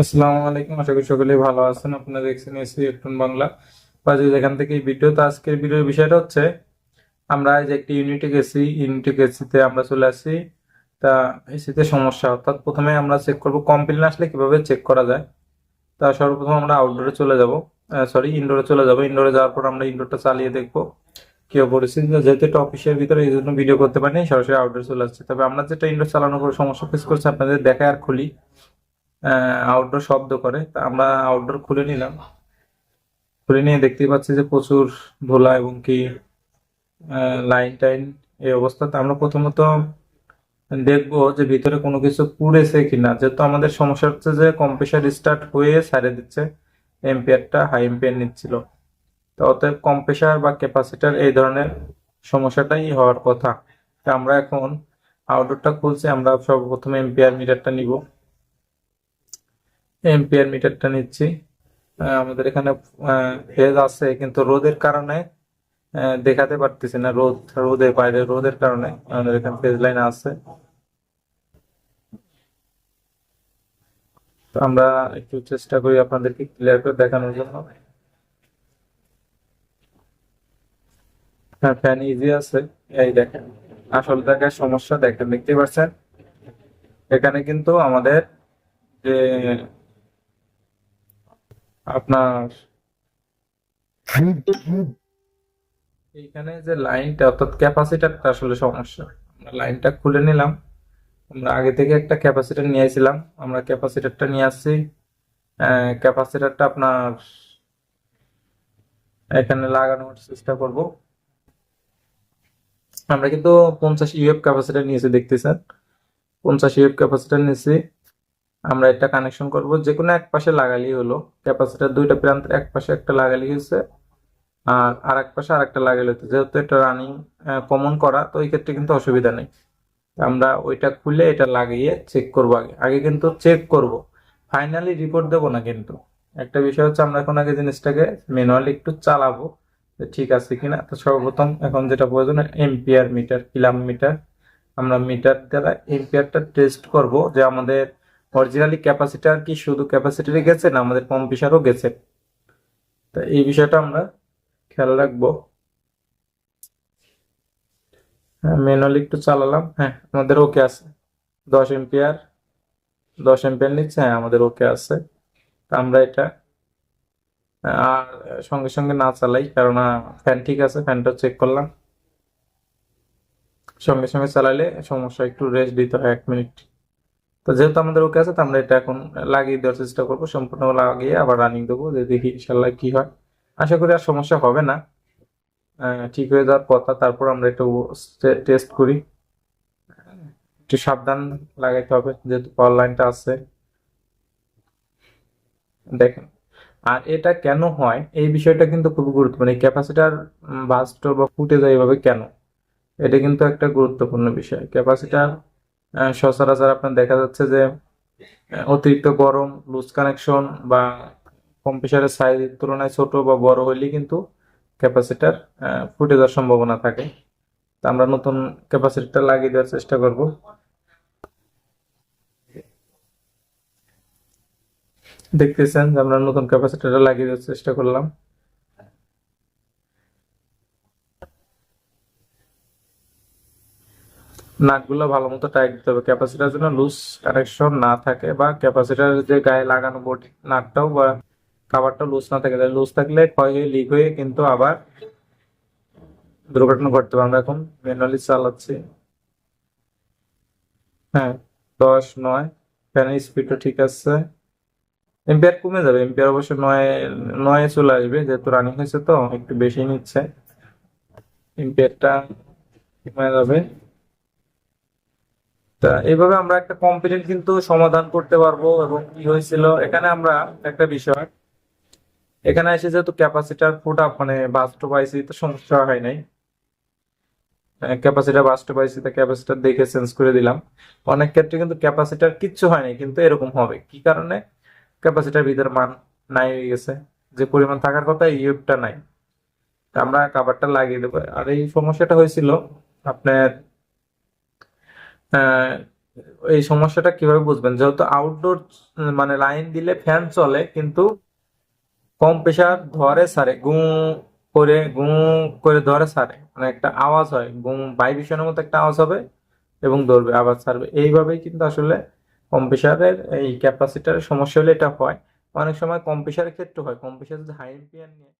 আসসালামু আলাইকুম, আশা করি সকলে ভালো আছেন। আপনারা দেখছেন এসি ইলেকট্রন বাংলা। বাজে যেখান থেকে এই ভিডিও, তো আজকের ভিডিওর বিষয়টা হচ্ছে, আমরা যে একটি ইউনিটে গেছি ইউনিটে গেছিতে আমরা চলে আসি। তা এসিতে সমস্যা, অর্থাৎ প্রথমে আমরা চেক করব কমপ্লেন আসলে কীভাবে চেক করা যায়। তা সর্বপ্রথম আমরা আউটডোরে চলে যাব। সরি ইনডোরে চলে যাব। ইনডোরে যাওয়ার পর আমরা ইনডোরটা চালিয়ে দেখব কি পরিস্থিতি যেহেতু এটা অফিসের ভিতরে, এই জন্য ভিডিও করতে পারিনি, সরাসরি আউটডোর চলে আসছে। তবে আমরা যেটা ইনডোর চালানোর পর সমস্যা ফেস করছি, আপনাদের দেখায় আর খুলি। আউটডোর শব্দ করে। তা আমরা আউটডোর খুলে নিলাম। খুলে নিয়ে দেখতেই পাচ্ছি যে প্রচুর ধুলা এবং কি লাইন টাইন এই অবস্থাতে আমরা প্রথমত দেখব যে ভিতরে কোনো কিছু পুড়েছে কিনা। যেহেতু আমাদের সমস্যা হচ্ছে যে কম্প্রেসার স্টার্ট হয়ে ছাড়ে দিচ্ছে এম্পিয়ারটা হাই এম্পিয়ার নিচ্ছিল। তো অতএব কম্প্রেসার বা ক্যাপাসিটার এই ধরনের সমস্যাটাই হওয়ার কথা। আমরা এখন আউটডোরটা খুলছি, আমরা সর্বপ্রথমে এম্পিয়ার মিটারটা নিব। এম্পিয়ার মিটারটা নিচ্ছি। আমাদের এখানে ফেজ আছে, কিন্তু রোদের কারণে দেখাতে পারতেছি না রোদ রোদের বাইরে রোদের কারণে আমাদের এখানে ফেজ লাইন আছে। আমরা একটু চেষ্টা করি আপনাদেরকে ক্লিয়ার করে দেখানোর জন্য। হ্যাঁ ফ্যান ইজি আছে। এই দেখেন, আসল জায়গায় সমস্যা দেখেন দেখতে পাচ্ছেন? এখানে কিন্তু আমাদের যে আপনার এইখানে যে লাইনটা, অর্থাৎ ক্যাপাসিটারটা আসলে সমস্যা। আমরা লাইনটা খুলে নিলাম। আমরা আগে থেকে একটা ক্যাপাসিটার নিয়ে আসছিলাম আমরা ক্যাপাসিটারটা নিয়ে আসছি। ক্যাপাসিটারটা আপনার এখানে লাগানোর চেষ্টা করব। আমরা কিন্তু পঞ্চাশ ইউএফ ক্যাপাসিটার নিয়েছি, দেখতেছেন? পঞ্চাশ ইউএফ ক্যাপাসিটার নিয়েছি। আমরা এটা কানেকশন করব। যে কোনো এক পাশে লাগালেই হলো। ক্যাপাসিটার দুইটা প্রান্তের এক পাশে একটা লাগালি হচ্ছে আর আর এক পাশে আরেকটা লাগালে হতো যেহেতু এটা রানিং কমন করা, তো এই ক্ষেত্রে কিন্তু অসুবিধা নেই। আমরা ওইটা খুলে এটা লাগিয়ে চেক করব আগে। আগে কিন্তু চেক করব। ফাইনালি রিপোর্ট দেব না কিন্তু। একটা বিষয় হচ্ছে আমরা এখন আগে জিনিসটাকে ম্যানুয়ালি একটু চালাবো। ঠিক আছে কিনা। তো সর্বপ্রথম এখন যেটা প্রয়োজন এম্পিয়ার মিটার কিলাম মিটার আমরা মিটার দ্বারা এম্পিয়ারটা টেস্ট করব যে আমাদের অরিজিনালি ক্যাপাসিটার কি? শুধু ক্যাপাসিটারে গেছে না আমাদের কম্পিউটারও গেছে? তা এই বিষয়টা আমরা খেয়াল রাখব। ম্যানুয়ালি একটু চালালাম। হ্যাঁ আমাদের ওকে আছে। দশ এম্পিয়ার দশ এম্পিয়ার নিচ্ছে। হ্যাঁ আমাদের ওকে আছে। আমরা এটা, আর সঙ্গে সঙ্গে না চালাই কেননা ফ্যান ঠিক আছে ফ্যানটা চেক করলাম। সঙ্গে সঙ্গে চালালে সমস্যা, একটু রেস্ট দিতে হয় এক মিনিট তো যেহেতু আমাদের ওকে আছে, তো আমরা এটা এখন লাগিয়ে দেওয়ার চেষ্টা করব, সম্পূর্ণ লাগিয়ে আবার রানিং দেবো, যে দেখি ইনশাল্লাহ কি হয়। আশা করি আর সমস্যা হবে না। ঠিক হয়ে যাওয়ার কথা তারপর আমরা একটু টেস্ট করি। একটু সাবধান লাগাইতে হবে, যেহেতু পাওয়ার লাইনটা আছে। দেখেন, আর এটা কেন হয়? এই বিষয়টা কিন্তু খুব গুরুত্বপূর্ণ। এই ক্যাপাসিটার বাস্ট বা ফুটে যায় এভাবে কেন? এটা কিন্তু একটা গুরুত্বপূর্ণ বিষয়। ক্যাপাসিটার সচরাচর আপনার দেখা যাচ্ছে যে অতিরিক্ত গরম লুজ কানেকশন বা কম্প্রেসারের সাইজের তুলনায় ছোট বা বড় হইলে কিন্তু ক্যাপাসিটার ফুটে যাওয়ার সম্ভাবনা থাকে। তা আমরা নতুন ক্যাপাসিটার লাগিয়ে দেওয়ার চেষ্টা করব। দেখতেছেন আমরা নতুন ক্যাপাসিটারটা লাগিয়ে দেওয়ার চেষ্টা করলাম। নাটগুলো ভালো মতো টাইট দিতে হবে। ক্যাপাসিটার যেন লুজ কানেকশন না থাকে বা ক্যাপাসিটার যে গায়ে লাগানো বডি নাটটাও বা কাভারটা লুজ না থাকে। লুজ থাকলে ক্ষয় হয়ে লিক হয়ে কিন্তু আবার দুর্ঘটনা ঘটতে পারে। আমরা এখন ম্যানুয়ালি চালাচ্ছি। হ্যাঁ দশ, নয় ফ্যানের স্পিডও ঠিক আছে। এম্পিয়ার কমে যাবে। এম্পিয়ার অবশ্য নয়, নয়ে চলে আসবে। যেহেতু রানিং হয়েছে তো, একটু বেশি নিচ্ছে। এম্পিয়ারটা কমে যাবে। তা এইভাবে আমরা একটা কম্পিটেন্ট কিন্তু সমাধান করতে পারব এবং কি হয়েছিল? এখানে আমরা একটা বিষয়। এখানে এসে যেহেতু ক্যাপাসিটার ফুট আপ মানে বাস্ট পাইছি তো সমস্যা হয় নাই। ক্যাপাসিটার বাস্ট তো ক্যাপাসিটার দেখে চেঞ্জ করে দিলাম। অনেক ক্ষেত্রে কিন্তু ক্যাপাসিটার কিচ্ছু হয়নি কিন্তু এরকম হবে। কি কারণে? ক্যাপাসিটার ভিতরে মান নাই হয়ে গেছে। যে পরিমাণ থাকার কথা ইউটা নাই। তা আমরা কাভারটা লাগিয়ে দেবো। আর এই সমস্যাটা হয়েছিল আপনার এই সমস্যাটা কীভাবে বুঝবেন? যেহেতু আউটডোর মানে লাইন দিলে ফ্যান চলে, কিন্তু কম প্রেসার ধরে সারে গু করে গু করে ধরে সারে মানে একটা আওয়াজ হয়, গু ভাইব্রেশনের মতো একটা আওয়াজ হবে এবং ধরবে আবার ছাড়বে এইভাবেই কিন্তু আসলে কম প্রেসারের এই ক্যাপাসিটারের সমস্যা হলে এটা হয়। অনেক সময় কম প্রেসারের ক্ষেত্রে হয়। কম প্রেসার যদি হাই এম্পিয়ার নিয়ে